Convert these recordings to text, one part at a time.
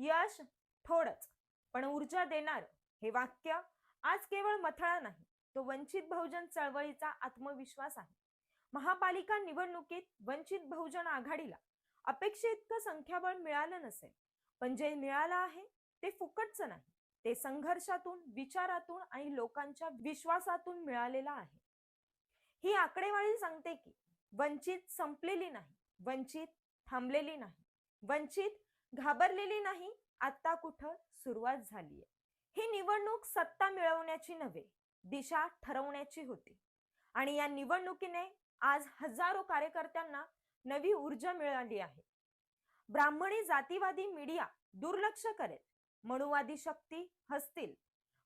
यश थोडच. पण ऊर्जा देणार हे वाक्य आज केवळ मथळा नाही तो वंचित बहुजन चळवळीचा आत्मविश्वास आहे. महापालिका निवडणुकीत वंचित बहुजन आघाडीला अपेक्षित इतकं संख्याबळ मिळालं नसेल पण जे मिळालं आहे ते फुकटचं नाही ते संघर्षातून विचारातून आणि लोकांच्या विश्वासातून मिळालेला आहे. ही आकडेवारी सांगते की वंचित संपलेली नाही वंचित थांबलेली नाही वंचित घाबरलेली नाही आता कुठं सुरुवात झालीये. ही निवडणूक सत्ता मिळवण्याची नव्हे दिशा ठरवण्याची होती. आणि या निवडणुकीने आज हजारो कार्यकर्त्यांना नवी ऊर्जा मिळाली आहे. ब्राह्मणी जातीवादी मीडिया दुर्लक्ष करेल मनुवादी शक्ती हसतील.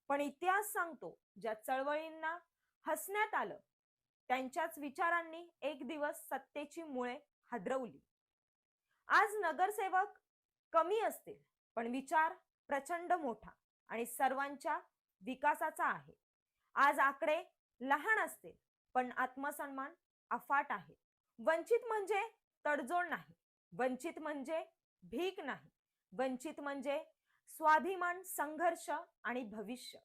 पण इतिहास सांगतो ज्या चळवळींना हसण्यात आलं त्यांच्याच विचारांनी एक दिवस सत्तेची मुळे हादरवली. आज नगरसेवक कमी असतील पण विचार प्रचंड मोठा आणि सर्वांच्या विकासाचा आहे. आज आकडे लहान असतील पण आत्मसन्मान अफाट आहे. वंचित म्हणजे तडजोड नाही वंचित म्हणजे भीक नाही वंचित म्हणजे स्वाभिमान संघर्ष आणि भविष्य.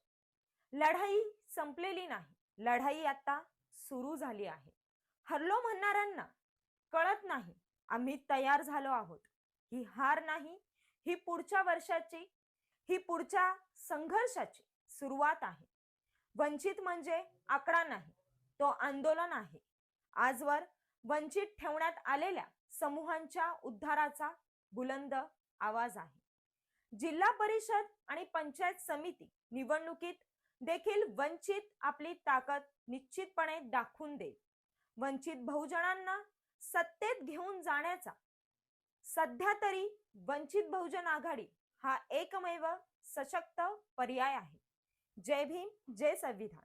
लढाई संपलेली नाही लढाई आता सुरू झाली आहे. हरलो म्हणणाऱ्यांना कळत नाही आम्ही तयार झालो आहोत. ही हार नाही ही पुढच्या वर्षाची ही पुढच्या संघर्षाची सुरुवात आहे. वंचित म्हणजे आकडा नाही तो आंदोलन आहे. आजवर वंचित ठेवण्यात आलेल्या समूहांच्या उद्धाराचा बुलंद आवाज आहे. जिल्हा परिषद आणि पंचायत समिती निवडणुकीत देखील वंचित आपली ताकद निश्चितपणे दाखवून देईल. वंचित बहुजनांना सत्तेत घेऊन जाण्याचा सध्या तरी वंचित बहुजन आघाडी हा एकमेव सशक्त पर्याय आहे. जय भीम जय संविधान.